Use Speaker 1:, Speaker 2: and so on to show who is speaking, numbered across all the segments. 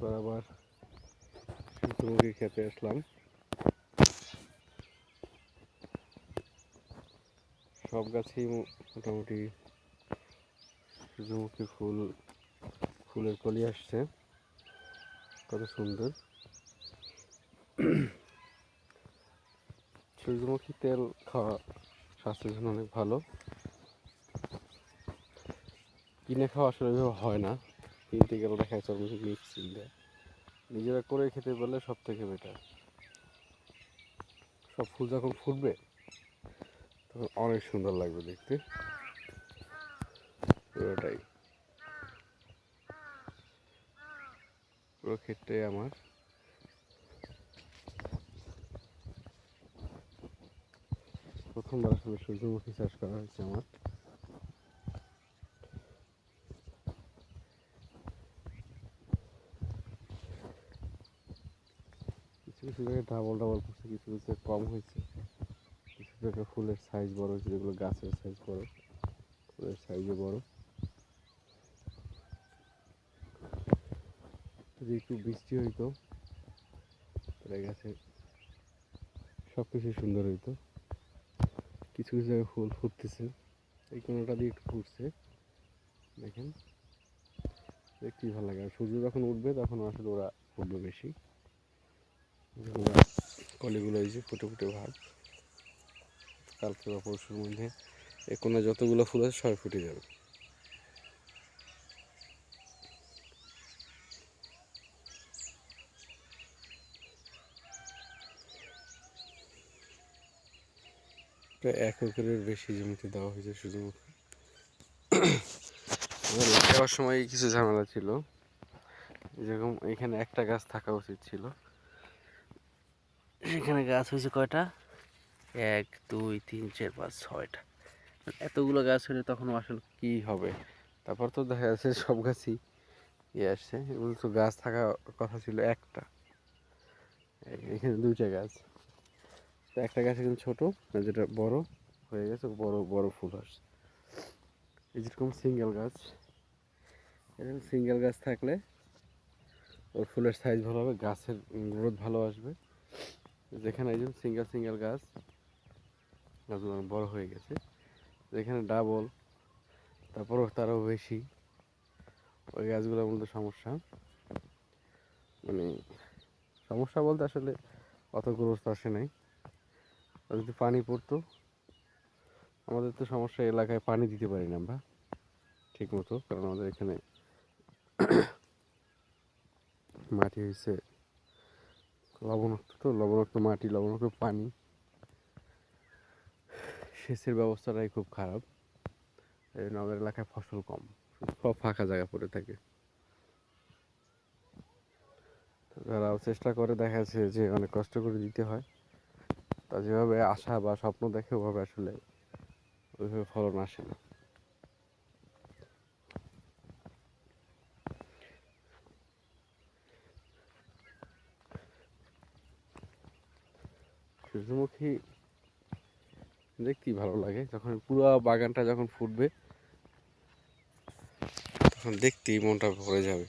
Speaker 1: পর আবার সূর্যমুখী খেতে আসলাম। সব গাছেই মোটামুটি সূর্যমুখী ফুল, ফুলের কলি আসছে। কত সুন্দর। সূর্যমুখী তেল খাওয়া স্বাস্থ্যের জন্য অনেক ভালো। কিনে খাওয়া আসলে হয় না। কিনতে গেলে দেখা যাচ্ছে মিক্সিং দেয় নিজেরা করে খেতে পারলে সব থেকে বেটার সব ফুল যখন ফুটবে, তখন অনেক সুন্দর লাগবে দেখতে। পুরোটাই। পুরো ক্ষেত্রে আমার। প্রথমবার আসলে সূর্যমুখী চাষ করা হয়েছে আমার। কিছু জায়গায় ডাবল ডাবল করছে, কিছু কিছু কম হয়েছে। কিছু জায়গায় ফুলের সাইজ বড় হয়েছে, যেগুলো গাছের সাইজ বড়, ফুলের সাইজও বড়। যদি একটু বৃষ্টি হইতো, তাহলে গাছে সব কিছু সুন্দর হইতো। কিছু কিছু জায়গায় ফুল ফুটতেছে, এই কোনোটা দিয়ে একটু ফুটছে। দেখেন, দেখতেই ভালো লাগে। আর সূর্য যখন উঠবে, তখন আসলে ওরা ফুটবে বেশি। কলিগুলো এই যে ফুটে ফুটে ভাব। কালকে বা পরশুর মধ্যে কোণে যতগুলো ফুল আছে সবাই ফুটে যাবে। এক একরের বেশি জমিতে দেওয়া হয়েছে আমাদের লাগাবার সময় কিছু ঝামেলা ছিল। যেরকম এখানে একটা গাছ থাকা উচিত ছিল। সেখানে গাছ হয়েছে কয়টা? এক, দুই, তিন, চার, পাঁচ, ছয়টা। এতগুলো গাছ হলে তখন আসলে কি হবে? তারপর তো দেখা যাচ্ছে সব গাছই ইয়ে আসছে। এগুলো তো গাছ থাকা কথা ছিল একটা। এখানে দুইটা গাছ। তো একটা গাছ এখানে ছোটো, যেটা বড় হয়ে গেছে, বড় বড় ফুল আসছে। যেরকম সিঙ্গেল গাছ। এরকম সিঙ্গেল গাছ থাকলে ওর ফুলের সাইজ ভালো হবে, গাছের গ্রোথ ভালো আসবে। যেখানে একজন সিঙ্গেল সিঙ্গেল গাছ, গাছগুলো বড় হয়ে গেছে। যেখানে ডাবল, তারপরও তারও বেশি, ওই গাছগুলোর মধ্যে সমস্যা। মানে সমস্যা বলতে আসলে অত গ্রোথ আসে নাই। যদি পানি পড়তো, আমাদের তো সমস্যা এলাকায় পানি দিতে পারি না আমরা ঠিক মতো কারণ আমাদের এখানে মাটি হয়েছে লবণাক্ত তো, লবণাক্ত মাটি, লবণাক্ত পানি। সেচের ব্যবস্থাটাই খুব খারাপ। এই জন্য আমাদের এলাকায় ফসল কম, সব ফাঁকা জায়গা পড়ে থাকে। যারা চেষ্টা করে, দেখা যাচ্ছে যে অনেক কষ্ট করে দিতে হয়। তা যেভাবে আশা বা স্বপ্ন দেখে, ওভাবে আসলে ওইভাবে ফলন আসে না। সূর্যমুখী দেখতেই ভালো লাগে। যখন পুরো বাগানটা যখন ফুটবে তখন দেখতেই মনটা ভরে যাবে।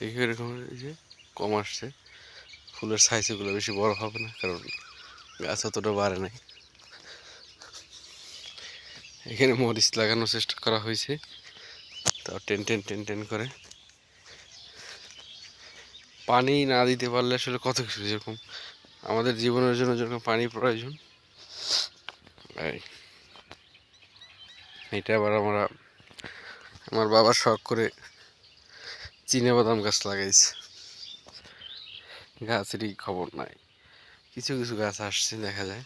Speaker 1: এরকম কম আসছে। ফুলের সাইজ এগুলো বেশি বড় হবে না, কারণ গাছ অতটা বাড়ে নাই। এখানে মরিচ লাগানোর চেষ্টা করা হয়েছে। তাও টেন টেন টেন টেন করে। পানি না দিতে পারলে আসলে কত কিছু যেরকম আমাদের জীবনের জন্য যেরকম পানি প্রয়োজন। এটা আবার আমরা, আমার বাবা শখ করে বাদাম গাছ লাগাইছে। গাছেরই খবর নাই। কিছু কিছু গাছ আসছে, দেখা যায়।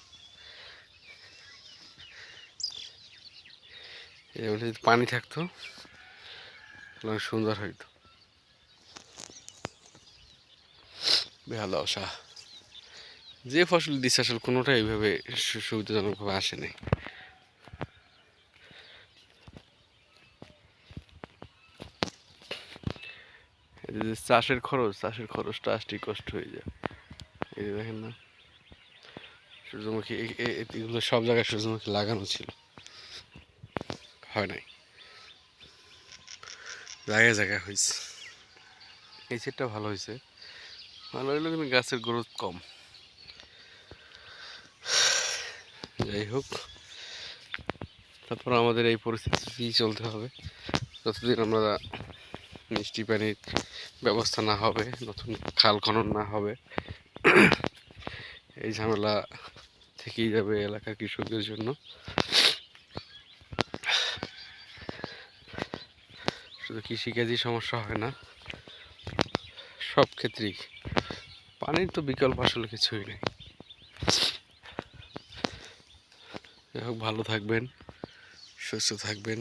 Speaker 1: এবার যদি পানি থাকতো অনেক সুন্দর হইতো। বেহাল দশা যে ফসল দিচ্ছে আসলে কোনোটাই এইভাবে সুবিধাজনকভাবে আসেনি এই যে চাষের খরচ, চাষের খরচটা আসতেই কষ্ট হয়ে যায়। এই যে দেখেন না, সূর্যমুখী এগুলো সব জায়গায় সূর্যমুখী লাগানো ছিল। হয় নাই। জায়গায় জায়গায় হয়েছে এই সেটটা ভালো হয়েছে ভালো হইলেও কিন্তু গাছের গ্রোথ কম। যাই হোক, তারপর আমাদের এই পরিস্থিতি চলতে হবে। যতদিন আমরা মিষ্টি পানির ব্যবস্থা না হবে, নতুন খাল খনন না হবে। এই ঝামেলা থেকেই যাবে এলাকার কৃষকদের জন্য। শুধু কৃষিকাজই সমস্যা হয় না, সব ক্ষেত্রেই। পানির তো বিকল্প আসলে কিছুই নেই। যাই হোক, ভালো থাকবেন, সুস্থ থাকবেন।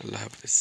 Speaker 1: আল্লাহ হাফিজ।